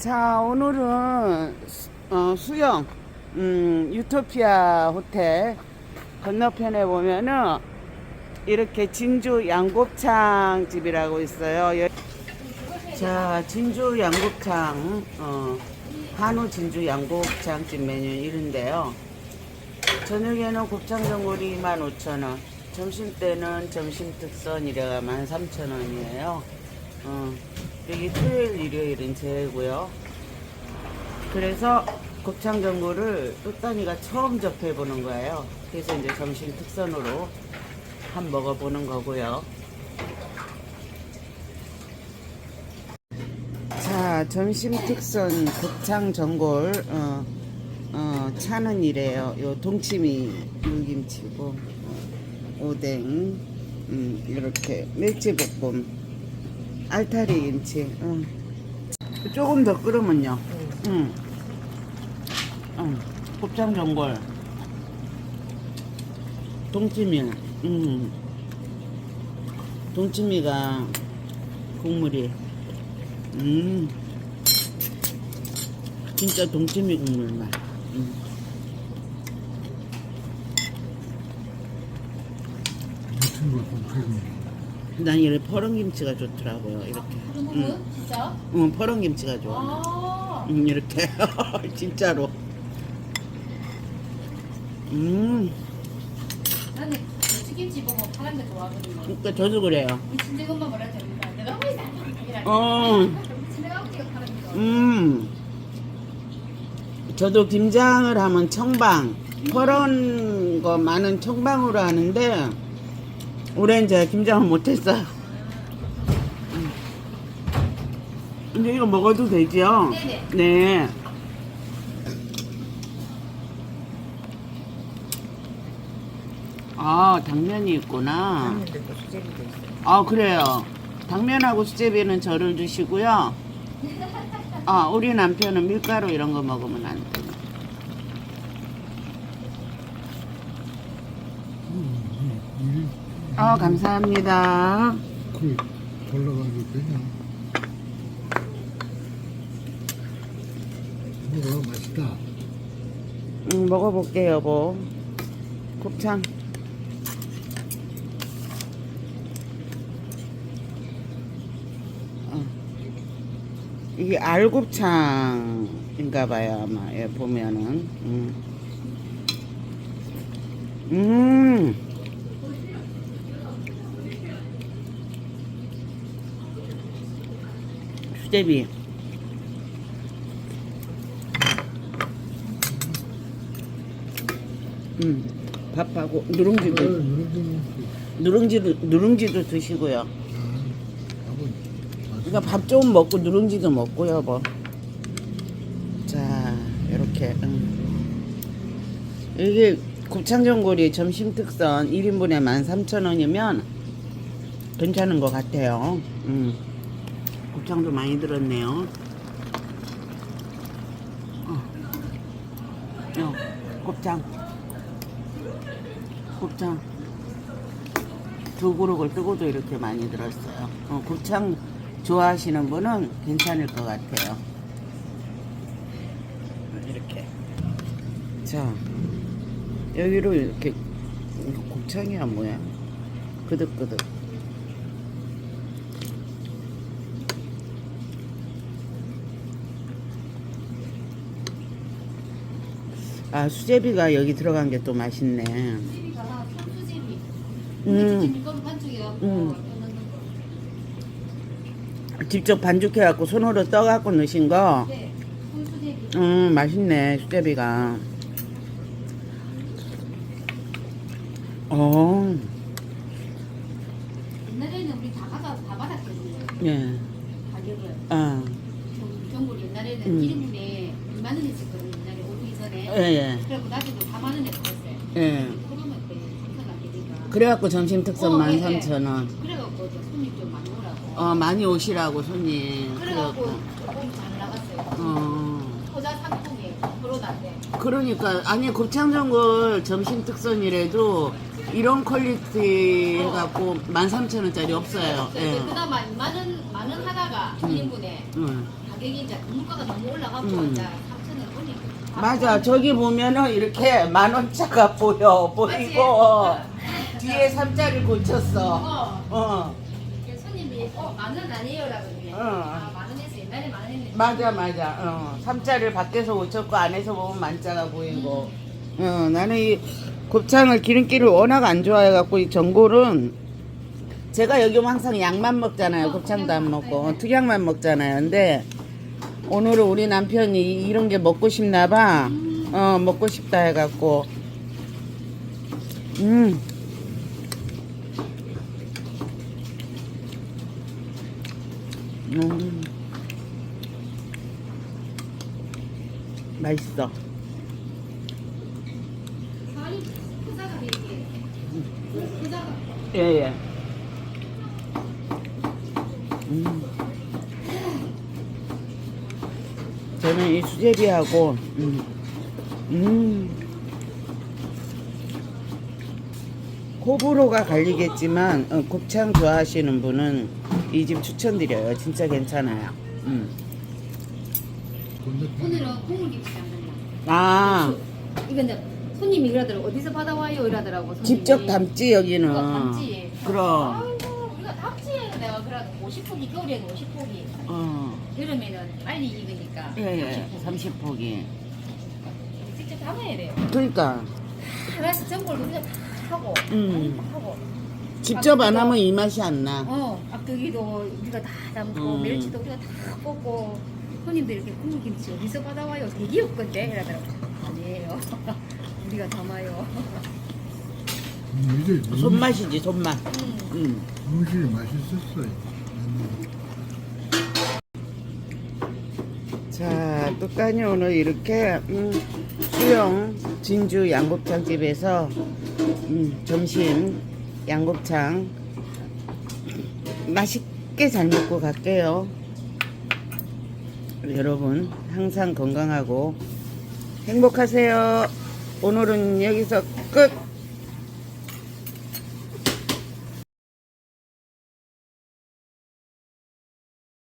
자, 오늘은 수- 어, 수영, 음, 유토피아 호텔 건너편에 보면은 이렇게 진주 양곱창 집이라고 있어요. 여- 자, 진주 양곱창, 어, 한우 진주 양곱창 집 메뉴 이런데요. 저녁에는 곱창 전골이 25,000원, 점심 때는 점심 특선 이래가 13,000원이에요. 어, 여기 토요일, 일요일은 제외고요. 그래서 곱창 전골을 뚜따니가 처음 접해보는 거예요. 그래서 이제 점심 특선으로 한 먹어보는 거고요. 자, 점심 특선 곱창 전골, 어, 어, 차는 이래요. 요 동치미 물김치고, 어, 오뎅, 음, 이렇게 멸치볶음, 알타리 김치. 응. 조금 더 끓으면요. 응. 응. 곱창 전골, 동치미, 음. 동치미가 국물이, 음. 진짜 동치미 국물 맛. 음. 걸 보면 난 이래 퍼런 김치가 좋더라고요. 이렇게. 응. 진짜? 응, 퍼런 김치가 좋아. 아, 음, 이렇게. 진짜로. 음, 나는 김치 파란 거 좋아하거든요. 그러니까 저도 그래요. 우리 친정엄마 뭐라 했냐면 내가 너무 이상해. 어. 친정엄마가 파란 거. 음. 저도 김장을 하면 청방, 퍼런 거 많은 청방으로 하는데, 올해 이제 김장을 못했어요. 음. 근데 이거 먹어도 되죠? 네네. 네. 아, 당면이 있구나. 당면도 있고 수제비도 있어요. 아, 그래요. 당면하고 수제비는 저를 주시고요. 아, 우리 남편은 밀가루 이런 거 먹으면 안 돼요. 아, 감사합니다. 그 돌아가지고 그냥 먹어 맛있다. 음, 먹어볼게요, 여보. 곱창. 어. 이게 알곱창인가 봐요, 아마. 예, 보면은. 음. 음. 수제비. 음. 밥하고 누룽지도 누룽지는 누룽지도 누룽지도 드시고요. 그러니까 밥 좀 먹고 누룽지도 먹고요, 뭐. 자, 이렇게. 음. 이게 곱창전골이 점심 특선 1인분에 13,000원이면 괜찮은 것 같아요. 음. 곱창도 많이 들었네요. 어. 어, 곱창. 곱창. 두 그릇을 뜨고도 이렇게 많이 들었어요. 어, 곱창 좋아하시는 분은 괜찮을 것 같아요. 이렇게. 자, 여기로 이렇게 곱창이야 뭐야? 그득그득. 아 수제비가 여기 들어간 게 또 맛있네. 수제비가 손수제비. 음. 건 음. 거. 직접 반죽해갖고 손으로 떠갖고 넣으신 거. 네, 손수제비. 음 맛있네 수제비가. 어, 옛날에는 우리 다 가서 다 받았거든요. 예, 가격을. 아, 정- 정골 옛날에는 음. 1인분에 2만 원이었거든요. 예, 예, 그리고 나중에 4만 원에 팔았어요. 예. 그러면 때 장사가 안 되니까. 그래갖고 점심 특선 어, 예, 예. 13,000원. 그래갖고 이제 손님 좀 많이 오라고. 어, 많이 오시라고 손님. 그래갖고 그래갖고. 조금 잘 나갔어요. 어. 포자 상품이 코로나인데. 그러니까 아니 곱창전골 점심 특선이라도 이런 퀄리티 해 갖고 13,000원짜리 없어요. 네, 예. 그나마 만원 만원 하다가 음. 1인분에 응. 한 가격이 이제 물가가 너무 올라가고 음. 이제 3천을 보니까 맞아. 저기 보면은 이렇게 만 원짜가 보여. 보이고 뒤에 삼자를 고쳤어. 어. 어. 그 손님이 어 만 원 아니에요라고. 어. 아만 원에서 옛날에 만 원했는데. 맞아 맞아. 어. 삼자를 밖에서 고쳤고 안에서 보면 만자가 보이고. 어, 나는 이 곱창을 기름기를 워낙 안 좋아해 갖고 이 전골은 제가 여기 오면 항상 양만 먹잖아요. 어, 곱창도 안 먹고. 특양만 먹잖아요. 근데 오늘은 우리 남편이 이런 게 먹고 싶나 봐. 어, 먹고 싶다 해 갖고 음. 음. 맛있어. 크다가 예, 예. 음. 저는 이 수제비하고, 음. 음. 호불호가 갈리겠지만, 어, 곱창 좋아하시는 분은 이 집 추천드려요. 진짜 괜찮아요. 음. 오늘은 국물김치 담근다. 아, 이거 이제 손님이 이러더라고 어디서 받아와요 이러더라고. 손님이. 직접 담지, 여기는. 이거 담지. 그럼. 아이고 우리가 담지 내가 그래도 50포기 겨울에는 50포기. 어. 여름에는 빨리 익으니까. 예, 예. 30포기. 직접 담아야 돼요. 그러니까. 그래서 전골도 그냥 다 하고. 음. 다 하고. 직접 안 하면 이 맛이 안 나. 어, 앞두기도 우리가 다 담고 음. 멸치도 우리가 다 꽂고 손님들 이렇게 국물김치 어디서 받아와요? 되게 없건데 이러더라고. 아니에요. 우리가 담아요. 음, 이제 손맛이지, 손맛. 음. 음. 음식이 맛있었어요. 자, 똑까니 오늘 이렇게 음, 수영 진주 양곱창 집에서 음, 점심 양곱창 맛있게 잘 먹고 갈게요. 여러분 항상 건강하고 행복하세요. 오늘은 여기서 끝.